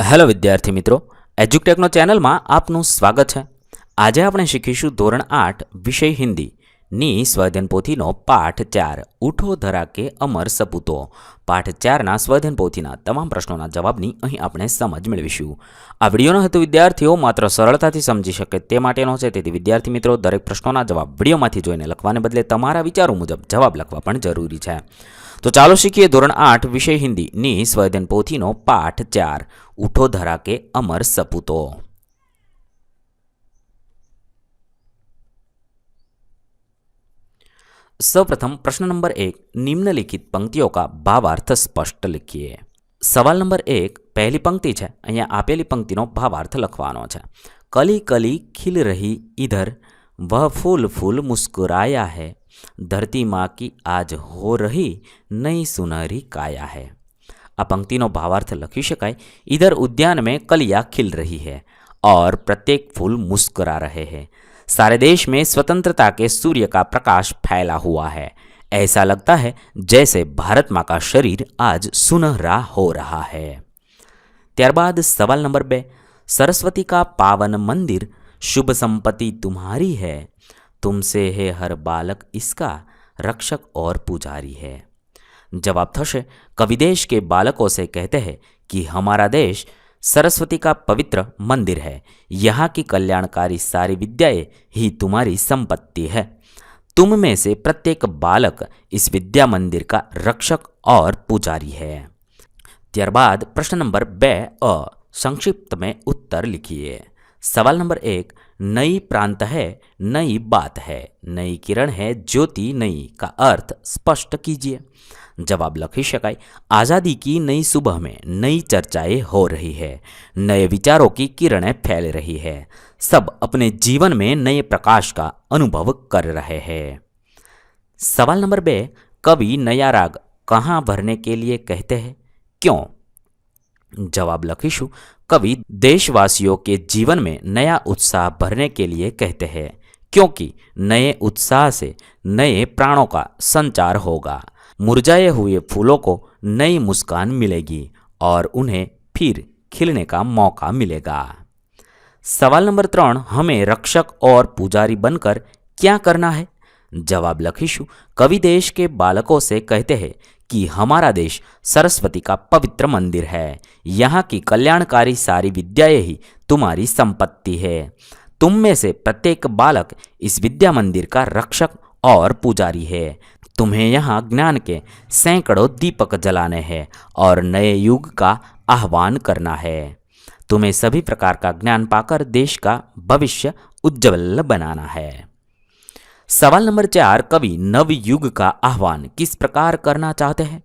Hello વિદ્યાર્થી મિત્રો એજ્યુટેકનો ચેનલમાં આપનું સ્વાગત છે. આજે આપણે શીખીશું ધોરણ આઠ, વિષય હિન્દીની સ્વાધ્યન પોથીનો પાઠ ચાર, ઉઠો ધરા કે અમર સપૂતો. પાઠ ચારના સ્વાધ્યન તમામ પ્રશ્નોના જવાબની અહીં આપણે સમજ મેળવીશું. આ વિડીયોનો હેતુ વિદ્યાર્થીઓ માત્ર સરળતાથી સમજી શકે તે માટેનો છે, તેથી વિદ્યાર્થી મિત્રો, દરેક પ્રશ્નોના જવાબ વિડીયોમાંથી જોઈને લખવાને બદલે તમારા વિચારો મુજબ જવાબ લખવા પણ જરૂરી છે. तो चलो शीखिए धोर आठ, विषय हिंदी। नी स्वर्धन पोथी नो पाठ चार। उठो धरा के अमर सपूतो। प्रथम प्रश्न नंबर एक, निम्नलिखित पंक्तियों का भावार्थ स्पष्ट लिखिए। सवाल नंबर एक, पहली पंक्ति है अँली पंक्ति भावार्थ लखवा है कली कली खिल रही इधर, वह फूल फूल मुस्कुराया है। धरती माँ की आज हो रही नई सुनहरी काया है આ પંક્તિનો ભાવાર્થ લખી શકાય इधर उद्यान में कलियाँ खिल रही है और प्रत्येक फूल मुस्कुरा रहे हैं सारे देश में स्वतंत्रता के सूर्य का प्रकाश फैला हुआ है ऐसा लगता है जैसे भारत माँ का शरीर आज सुनहरा हो रहा है ત્યારબાદ સવાલ નંબર બે सरस्वती का पावन मंदिर शुभ संपत्ति तुम्हारी है तुमसे है हर बालक इसका रक्षक और पुजारी है जवाब थशे कवि देश के बालकों से कहते हैं कि हमारा देश सरस्वती का पवित्र मंदिर है यहाँ की कल्याणकारी सारी विद्याएं ही तुम्हारी संपत्ति है तुम में से प्रत्येक बालक इस विद्या मंदिर का रक्षक और पुजारी है ત્યારબાદ પ્રશ્ન નંબર બે અ संक्षिप्त में उत्तर लिखिए सवाल नंबर एक नई प्रांत है, नई बात है, नई किरण है, ज्योति नई का अर्थ स्पष्ट कीजिए। जवाब लखी शकाय, आज़ादी की नई सुबह में नई चर्चाएँ हो रही है, नए विचारों की किरणें फैल रही है, सब अपने जीवन में नए प्रकाश का अनुभव कर रहे हैं। सवाल नंबर बे, कवि नया राग कहाँ भरने के लिए कहते हैं? क्यों? जवाब लखीशु कवि देशवासियों के जीवन में नया उत्साह भरने के लिए कहते हैं, क्योंकि नए उत्साह से नए प्राणों का संचार होगा। मुरझाए हुए फूलों को नई मुस्कान मिलेगी और उन्हें फिर खिलने का मौका मिलेगा। सवाल नंबर त्रण, हमें रक्षक और पुजारी बनकर क्या करना है? जवाब लखीशु कवि देश के बालकों से कहते हैं कि हमारा देश सरस्वती का पवित्र मंदिर है। यहाँ की कल्याणकारी सारी विद्याएँ ही तुम्हारी संपत्ति है। तुम में से प्रत्येक बालक इस विद्या मंदिर का रक्षक और पुजारी है। तुम्हें यहाँ ज्ञान के सैकड़ों दीपक जलाने हैं और नए युग का आह्वान करना है। तुम्हें सभी प्रकार का ज्ञान पाकर देश का भविष्य उज्जवल बनाना है। सवाल नंबर चार कवि नव युग का आह्वान किस प्रकार करना चाहते हैं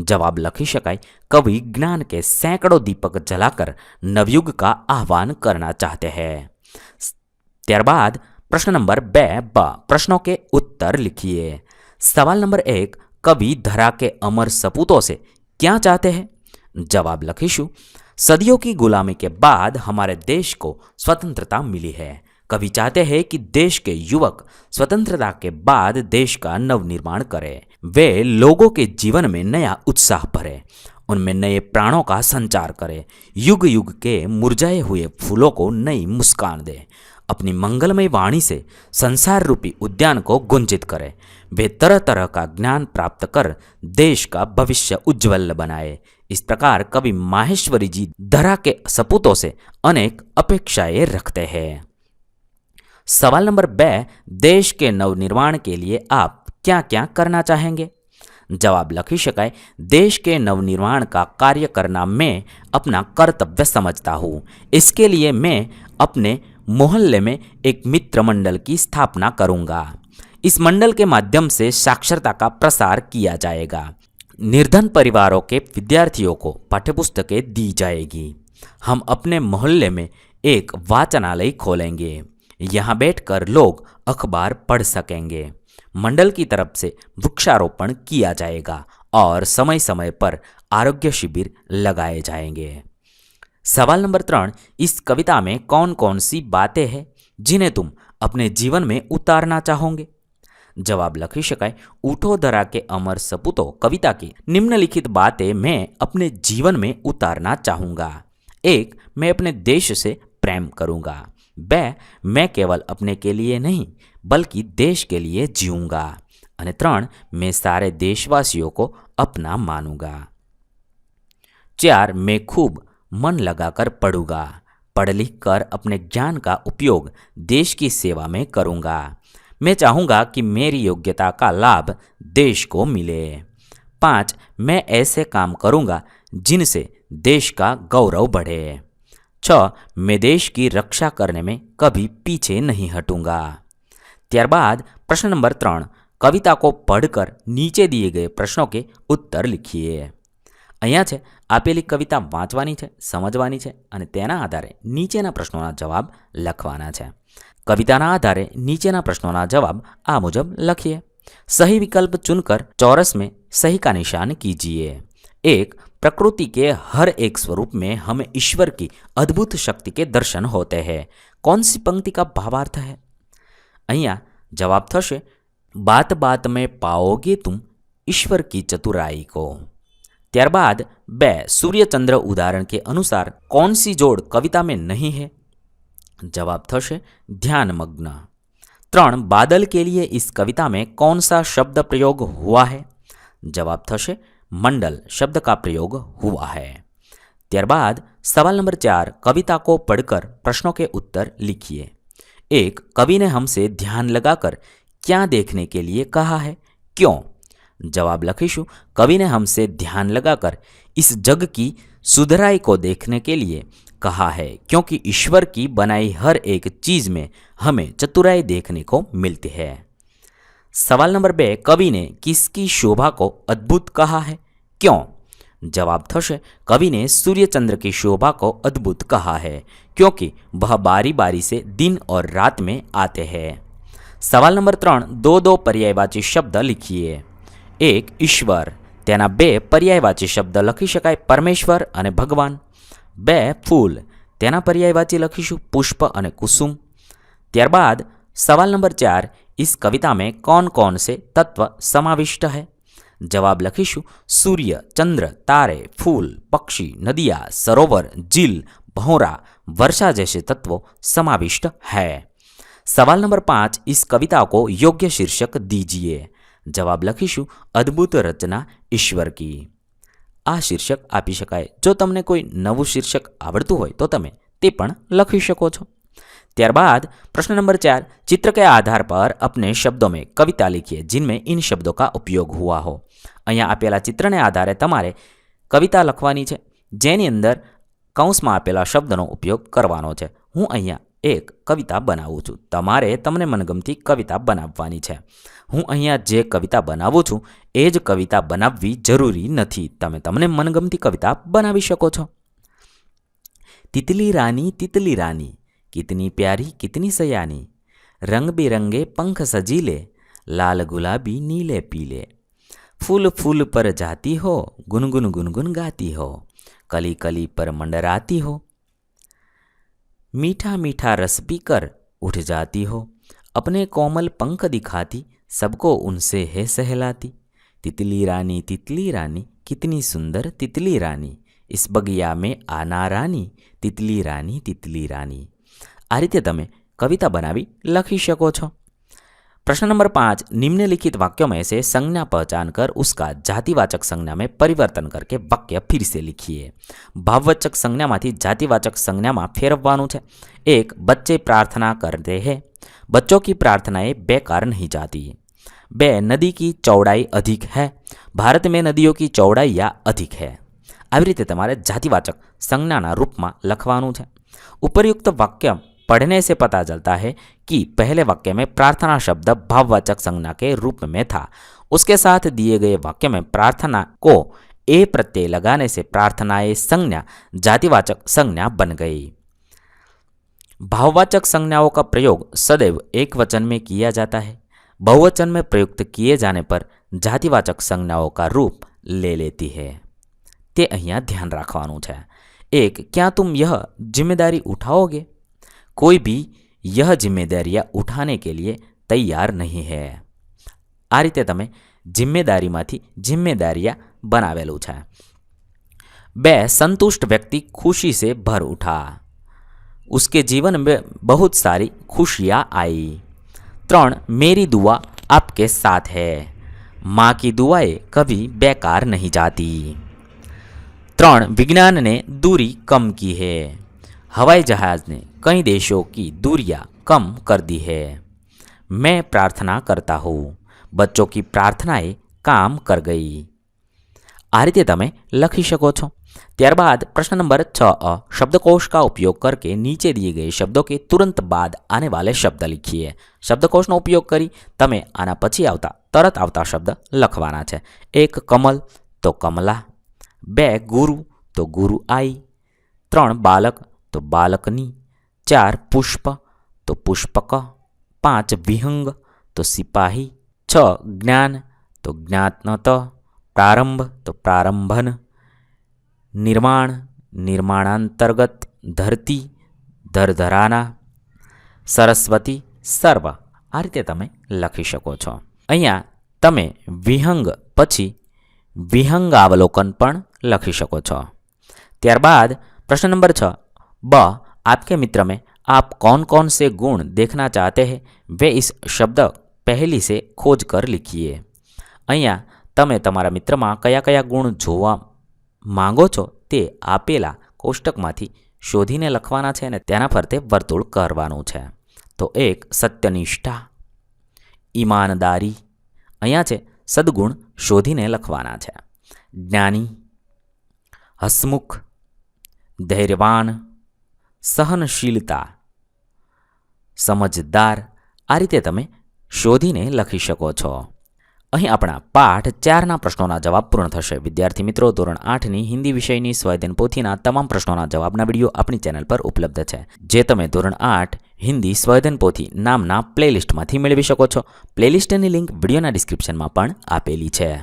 जवाब लखी शकाय कवि ज्ञान के सैकड़ों दीपक जलाकर नवयुग का आह्वान करना चाहते हैं ત્યારબાદ પ્રશ્ન નંબર બે બ પ્રશ્નों के उत्तर लिखिए सवाल नंबर एक कवि धरा के अमर सपूतों से क्या चाहते हैं जवाब लखीशु सदियों की गुलामी के बाद हमारे देश को स्वतंत्रता मिली है कवि चाहते हैं कि देश के युवक स्वतंत्रता के बाद देश का नवनिर्माण करें। वे लोगों के जीवन में नया उत्साह भरे, उनमें नए प्राणों का संचार करें युग युग के मुरझाए हुए फूलों को नई मुस्कान दे, अपनी मंगलमय वाणी से संसार रूपी उद्यान को गुंजित करें। वे तरह तरह का ज्ञान प्राप्त कर देश का भविष्य उज्जवल बनाए। इस प्रकार कवि माहेश्वरी जी धरा के सपूतों से अनेक अपेक्षाएँ रखते हैं। सवाल नंबर बे, देश के नवनिर्माण के लिए आप क्या क्या करना चाहेंगे? जवाब लखी शकाय, देश के नवनिर्माण का कार्य करना मैं अपना कर्तव्य समझता हूँ। इसके लिए मैं अपने मोहल्ले में एक मित्र मंडल की स्थापना करूँगा। इस मंडल के माध्यम से साक्षरता का प्रसार किया जाएगा। निर्धन परिवारों के विद्यार्थियों को पाठ्यपुस्तकें दी जाएगी। हम अपने मोहल्ले में एक वाचनालय खोलेंगे। यहाँ बैठकर लोग अखबार पढ़ सकेंगे। मंडल की तरफ़ से वृक्षारोपण किया जाएगा और समय समय पर आरोग्य शिविर लगाए जाएँगे। सवाल नंबर त्रण, इस कविता में कौन कौन सी बातें हैं जिन्हें तुम अपने जीवन में उतारना चाहोगे? जवाब लखी शकाय उठो धरा के अमर सपूतो, कविता की निम्नलिखित बातें मैं अपने जीवन में उतारना चाहूँगा। एक, मैं अपने देश से प्रेम करूँगा। બે मैं केवल अपने के लिए नहीं बल्कि देश के लिए जीऊंगा અને ત્રણ मैं सारे देशवासियों को अपना मानूंगा चार मैं खूब मन लगाकर पढ़ूंगा पढ़ लिख कर अपने ज्ञान का उपयोग देश की सेवा में करूंगा मैं चाहूंगा कि मेरी योग्यता का लाभ देश को मिले पाँच मैं ऐसे काम करूंगा जिनसे देश का गौरव बढ़े છ મેં देश की रक्षा करने में कभी पीछे नहीं हटूंगा ત્યારબાદ પ્રશ્ન નંબર ત્રણ, કવિતા કો પઢકર નીચે દીએ ગયે પ્રશ્નો કે ઉત્તર લિખીએ. અહીંયા છે, આપેલી કવિતા વાંચવાની છે, સમજવાની છે અને તેના આધારે નીચેના પ્રશ્નોના જવાબ લખવાના છે. કવિતાના આધારે નીચેના પ્રશ્નોના જવાબ આ મુજબ લખીએ. સહી વિકલ્પ ચુનકર ચોરસ મેં સહી કા નિશાન કીજીએ. एक प्रकृति के हर एक स्वरूप में हमें ईश्वर की अद्भुत शक्ति के दर्शन होते हैं कौन सी पंक्ति का भावार्थ है અહીંયા જવાબ થશે बात बात में पाओगे तुम ईश्वर की चतुराई को ત્યારબાદ બે સૂર્યચંદ્ર ઉદાહરણ के अनुसार कौन सी जोड़ कविता में नहीं है जवाब થશે ध्यानमग्न ત્રણ बादल के लिए इस कविता में कौन सा शब्द प्रयोग हुआ है जवाब થશે मंडल शब्द का प्रयोग हुआ है। त्यारबाद सवाल नंबर चार, कविता को पढ़कर प्रश्नों के उत्तर लिखिए। एक, कवि ने हमसे ध्यान लगाकर क्या देखने के लिए कहा है? क्यों? जवाब लखीशु कवि ने हमसे ध्यान लगाकर इस जग की सुधराई को देखने के लिए कहा है, क्योंकि ईश्वर की बनाई हर एक चीज़ में हमें चतुराई देखने को मिलती है। सवाल नंबर बे, कवि ने किसकी शोभा को अद्भुत कहा है? क्यों जवाब थशे कवि ने सूर्यचंद्र की शोभा को अद्भुत कहा है क्योंकि वह बारी बारी से दिन और रात में आते हैं સવાલ નંબર ત્રણ દો દો પર્યાયવાચી શબ્દ લીખીએ એક ઈશ્વર તેના બે પર્યાયવાચી શબ્દ લખી શકાય પરમેશ્વર અને ભગવાન બે ફૂલ તેના પર્યાયવાચી લખીશું પુષ્પ અને કુસુમ ત્યારબાદ સવાલ નંબર ચાર इस कविता में कौन कौन से तत्व समाविष्ट है जवाब लखीशु सूर्य चंद्र तारे फूल पक्षी नदिया सरोवर झील भौरा वर्षा जैसे तत्वों समाविष्ट है सवाल नंबर पाँच इस कविता को योग्य शीर्षक दीजिए जवाब लखीशु अद्भुत रचना ईश्वर की આ શીર્ષક આપી શકાય જો તમને કોઈ નવું શીર્ષક આવડતું હોય તો તમે તે પણ લખી શકો છો ત્યારબાદ प्रश्न नंबर चार चित्र के आधार पर अपने शब्दों में कविता लिखिए जिनमें इन शब्दों का उपयोग हुआ हो અહીંયા આપેલા ચિત્રને આધારે તમારે કવિતા લખવાની છે જેની અંદર કૌંસમાં આપેલા શબ્દનો ઉપયોગ કરવાનો છે હું અહીંયા એક કવિતા બનાવું છું તમારે તમને મનગમતી કવિતા બનાવવાની છે હું અહીંયા જે કવિતા બનાવું છું એ જ કવિતા બનાવવી જરૂરી નથી તમે તમને મનગમતી કવિતા બનાવી શકો છો तितली रानी तितली रानी कितनी प्यारी, कितनी सयानी। रंग बिरंगे पंख सजीले, लाल गुलाबी, नीले, पीले। फूल फूल पर जाती हो, गुनगुन गुनगुन गाती हो। कली कली पर मंडराती हो। मीठा मीठा रस पीकर उठ जाती हो। अपने कोमल पंख दिखाती, सबको उनसे है सहलाती। तितली रानी तितली रानी, कितनी सुंदर तितली रानी। इस बगिया में आना रानी, तितली रानी तितली रानी। आ रीते તમે कविता बना लखी शको प्रश्न नंबर पाँच निम्नलिखित वाक्यों में से संज्ञा पहचान कर उसका जातिवाचक संज्ञा में परिवर्तन करके वाक्य फिर से लिखिए भाववाचक संज्ञा में जातिवाचक संज्ञा में फेरवानु एक बच्चे प्रार्थना करते हैं बच्चों की प्रार्थनाएँ बेकार नहीं जाती बे नदी की चौड़ाई अधिक है भारत में नदियों की चौड़ाई या अधिक है आ रीते जातिवाचक संज्ञा रूप में લખવાનું है उपरयुक्त वाक्य पढ़ने से पता चलता है कि पहले वाक्य में प्रार्थना शब्द भाववाचक संज्ञा के रूप में था उसके साथ दिए गए वाक्य में प्रार्थना को ए प्रत्यय लगाने से प्रार्थनाएं संज्ञा जातिवाचक संज्ञा बन गई भाववाचक संज्ञाओं का प्रयोग सदैव एक वचन में किया जाता है बहुवचन में प्रयुक्त किए जाने पर जातिवाचक संज्ञाओं का रूप ले लेती है તે અહીંયા ધ્યાન રાખવાનું છે એક क्या तुम यह जिम्मेदारी उठाओगे कोई भी यह जिम्मेदारियाँ उठाने के लिए तैयार नहीं है આ રીતે તમે જિમ્મેદારીમાંથી જિમ્મેદારિયા બનાવેલું છે बे संतुष्ट व्यक्ति खुशी से भर उठा उसके जीवन में बहुत सारी खुशियाँ आई त्रण मेरी दुआ आपके साथ है माँ की दुआएं कभी बेकार नहीं जाती त्रण विज्ञान ने दूरी कम की है हवाई जहाज़ ने कई देशों की दूरियाँ कम कर दी है। मैं प्रार्थना करता हूँ, बच्चों की प्रार्थनाएँ काम कर गई। आ रीते तब लखी सको त्यारबाद प्रश्न नंबर छ शब्दकोश का उपयोग करके नीचे दिए गए शब्दों के तुरंत बाद आने वाले शब्द लिखिए। शब्दकोश नो उपयोग कर ते आना पची आता तरत आता शब्द लखवा है एक कमल तो कमला, बे गुरु तो गुरु आई। त्र बालक તો બાલકની, ચાર પુષ્પ, તો પુષ્પક, પાંચ વિહંગ, તો સિપાહી, છ જ્ઞાન, તો જ્ઞાતનત, પ્રારંભ, તો પ્રારંભન, નિર્માણ, નિર્માણાંતર્ગત ધરતી, ધરધરાના, સરસ્વતી, સર્વ. આ રીતે તમે લખી શકો છો. અહીંયા તમે વિહંગ પછી વિહંગાવલોકન પણ લખી શકો છો. ત્યારબાદ પ્રશ્ન નંબર છ. ब आपके मित्र में आप कौन कौन से गुण देखना चाहते हैं वे इस शब्द પહેલી से खोज कर लिखिए અહીંયા તમે તમારા મિત્રમાં કયા કયા ગુણ જોવા માંગો છો તે આપેલા કોષ્ટકમાંથી શોધીને લખવાના છે અને તેના ફરતે વર્તુળ કરવાનું છે તો એક સત્યનિષ્ઠા ઈમાનદારી અહીંયા છે સદગુણ શોધીને લખવાના છે જ્ઞાની હસમુખ ધૈર્યવાન સહનશીલતા. સમજદાર આ રીતે તમે શોધીને લખી શકો છો. અહીં આપણા પાઠ ચારના પ્રશ્નોના જવાબ પૂર્ણ થશે. વિદ્યાર્થી મિત્રો, ધોરણ આઠની હિન્દી વિષયની સ્વાધ્યાયન પોથીના તમામ પ્રશ્નોના જવાબના વીડિયો આપણી ચેનલ પર ઉપલબ્ધ છે. જે તમે ધોરણ આઠ હિન્દી સ્વાધ્યાયન પોથી નામના પ્લેલિસ્ટમાંથી મેળવી શકો છો. પ્લેલિસ્ટની લિંક વિડીયોના ડિસ્ક્રિપ્શનમાં પણ આપેલી છે.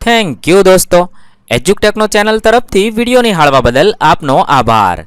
થેન્ક યુ દોસ્તો. એજ્યુકટેકનો ચેનલ તરફથી વીડિયો નિહાળવા બદલ આપનો આભાર.